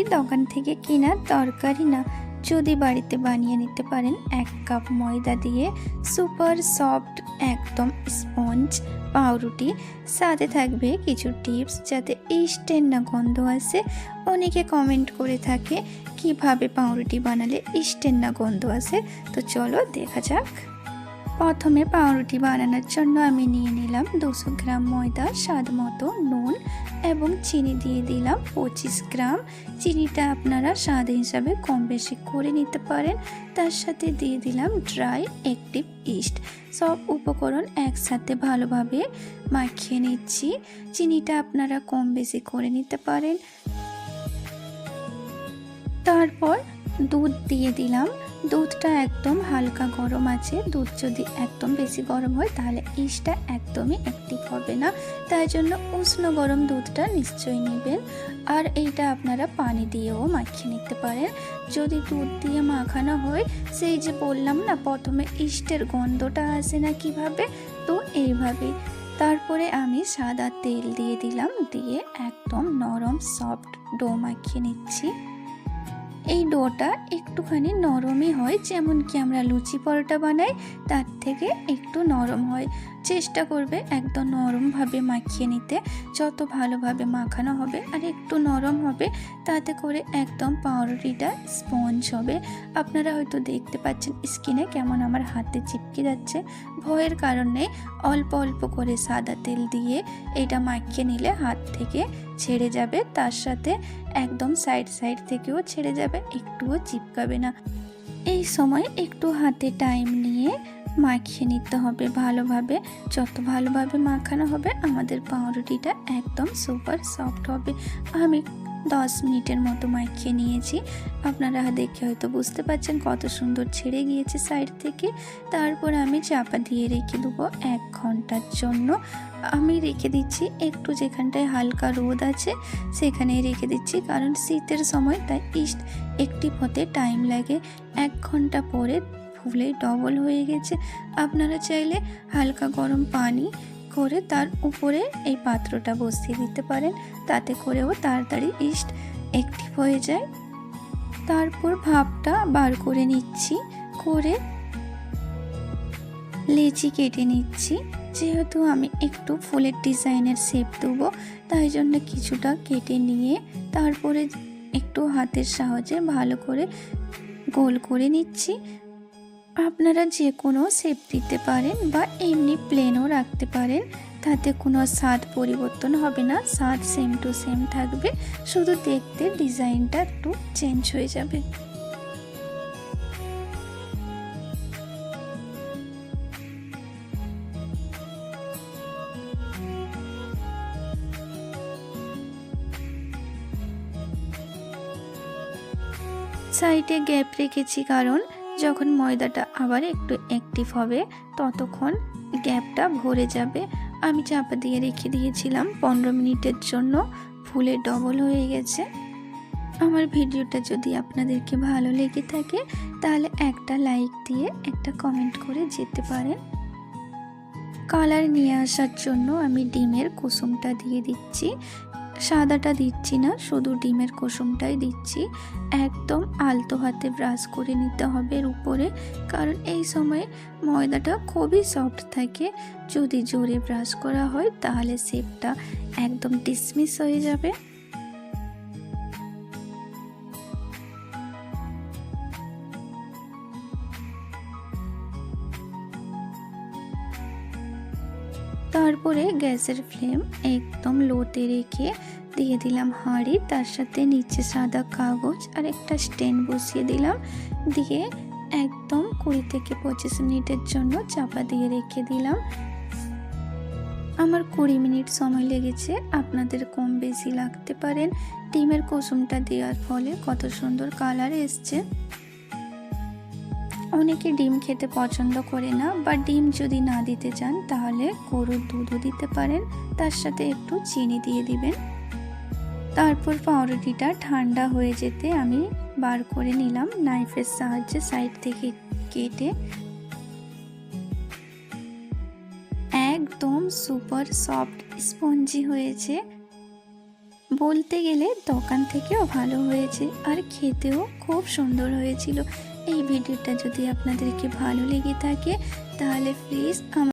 দোকান থেকে কেনা তরকারি না। যদি বাড়িতে বানিয়ে নিতে পারেন, এক কাপ ময়দা দিয়ে সুপার সফট একদম স্পঞ্জ, পাউরুটি। সাথে থাকবে কিছু টিপস যাতে ইস্টের না গন্ধ আসে। অনেকে কমেন্ট করে থাকে, কীভাবে পাউরুটি বানালে ইস্টের না গন্ধ আসে? তো চলো দেখা যাক। প্রথমে পাউরুটি বানানোর জন্য আমি নিয়ে নিলাম দুশো গ্রাম ময়দা, স্বাদ মতো নুন এবং চিনি দিয়ে দিলাম পঁচিশ গ্রাম। চিনিটা আপনারা স্বাদ হিসাবে কম বেশি করে নিতে পারেন। তার সাথে দিয়ে দিলাম ড্রাই অ্যাক্টিভ ইস্ট। সব উপকরণ একসাথে ভালোভাবে মাখিয়ে নিচ্ছি। চিনিটা আপনারা কম বেশি করে নিতে পারেন। তারপর দুধ দিয়ে দিলাম দুধটা একদম হালকা গরম আছে। দুধ যদি একদম বেশি গরম হয়, তাহলে ইস্টটা একদমই অ্যাক্টিভ হবে না। তাই জন্য উষ্ণ গরম দুধটা নিশ্চয়ই নেবেন। আর এইটা আপনারা পানি দিয়েও মাখিয়ে নিতে পারেন। যদি দুধ দিয়ে মাখানো হয়, সেই যে বললাম না, প্রথমে ইস্টের গন্ধটা আসে না কীভাবে? তো এইভাবে। তারপরে আমি সাদা তেল দিয়ে দিলাম, দিয়ে একদম নরম, সফট ডো মাখিয়ে নিচ্ছি। এই ডোটা একটুখানি নরমই হয় যেমন কি আমরা লুচি পরোটা বানাই, তার থেকে একটু নরম হয়। চেষ্টা করবে একদম নরমভাবে মাখিয়ে নিতে। যত ভালোভাবে মাখানো হবে আর একটু নরম হবে, তাতে করে একদম পাউরুটিটা স্পঞ্জ হবে। আপনারা হয়তো দেখতে পাচ্ছেন স্কিনে কেমন আমার হাতে চিপকে যাচ্ছে। ভয়ের কারণে অল্প অল্প করে সাদা তেল দিয়ে এটা মাখিয়ে নিলে হাত থেকে ছেড়ে যাবে, তার সাথে একদম সাইড সাইড থেকেও ছেড়ে যাবে, একটুও চিপকাবে না। এই সময় একটু হাতে টাইম নিয়ে মাখিয়ে নিতে হবে ভালোভাবে। যত ভালোভাবে মাখানো হবে, আমাদের পাউরুটিটা একদম সুপার সফট হবে। আমি দশ মিনিটের মতো মাখিয়ে নিয়েছি। আপনারা দেখে হয়তো বুঝতে পারছেন কত সুন্দর ছেড়ে গিয়েছে সাইড থেকে। তারপর আমি চাপা দিয়ে রেখে দেবো এক ঘণ্টার জন্য। আমি রেখে দিচ্ছি একটু যেখানটায় হালকা রোদ আছে, সেখানেই রেখে দিচ্ছি। কারণ শীতের সময় তাই ইস্ট একটি হতে টাইম লাগে। এক ঘণ্টা পরে ফুলে ডবল হয়ে গেছে। আপনারা চাইলে হালকা গরম পানি করে তার উপরে এই পাত্রটা বসিয়ে দিতে পারেন। তাতে করেও তাড়াতাড়ি ইস্ট অ্যাক্টিভ হয়ে যায়। তারপর ভাপটা বার করে নিচ্ছি, করে লেচি কেটে নিচ্ছি। যেহেতু আমি একটু ফুলের ডিজাইনের শেপ দেবো তাই জন্য কিছুটা কেটে নিয়ে তারপরে একটু হাতের সাহায্যে ভালো করে গোল করে নিচ্ছি। আপনারা যে কোনো শেপ দিতে পারেন বা এমনি প্লেনও রাখতে পারেন, তাতে কোনো স্বাদ পরিবর্তন হবে না, স্বাদ সেম টু সেম থাকবে, শুধু দেখতে ডিজাইনটা একটু চেঞ্জ হয়ে যাবে। সাইডে গ্যাপ রেখেছি কারণ যখন ময়দাটা আবার একটু অ্যাক্টিভ হবে, ততক্ষণ গ্যাপটা ভরে যাবে। আমি চাপা দিয়ে রেখে দিয়েছিলাম পনেরো মিনিটের জন্য, ফুলে ডবল হয়ে গেছে। আমার ভিডিওটা যদি আপনাদেরকে ভালো লেগে থাকে, তাহলে একটা লাইক দিয়ে একটা কমেন্ট করে যেতে পারেন। কালার নিয়ে আসার জন্য আমি ডিমের কুসুমটা দিয়ে দিচ্ছি। সাদাটা দিচ্ছি না, শুধু ডিমের কুসুমটাই দিচ্ছি। একদম আলতো হাতে ব্রাশ করে নিতে হবে এর উপরে, কারণ এই সময় ময়দাটা খুবই সফট থাকে। যদি জোরে ব্রাশ করা হয়, তাহলে শেপটা একদম ডিসমিস হয়ে যাবে। তারপরে গ্যাসের ফ্লেম একদম লোতে রেখে দিয়ে দিলাম হাঁড়ি, তার সাথে নিচে সাদা কাগজ আর একটা স্ট্যান্ড বসিয়ে দিলাম। দিয়ে একদম কুড়ি থেকে পঁচিশ মিনিটের জন্য চাপা দিয়ে রেখে দিলাম। আমার কুড়ি মিনিট সময় লেগেছে, আপনাদের কম বেশি লাগতে পারেন। ডিমের কুসুমটা দেওয়ার ফলে কত সুন্দর কালার এসছে। অনেকে ডিম খেতে পছন্দ করে না, বা ডিম যদি না দিতে চান, তাহলে গরুর দুধও দিতে পারেন। তার সাথে একটু চিনি দিয়ে দিবেন। তারপর পাউরুটিটা ঠান্ডা হয়ে যেতে আমি বার করে নিলাম নাইফের সাহায্যে সাইড থেকে কেটে। একদম সুপার সফট স্পঞ্জি হয়েছে। বলতে গেলে দোকান থেকেও ভালো হয়েছে, আর খেতেও খুব সুন্দর হয়েছিল। এই ভিডিওটা যদি আপনাদেরকে ভালো লেগে থাকে তাহলে প্লিজ আমার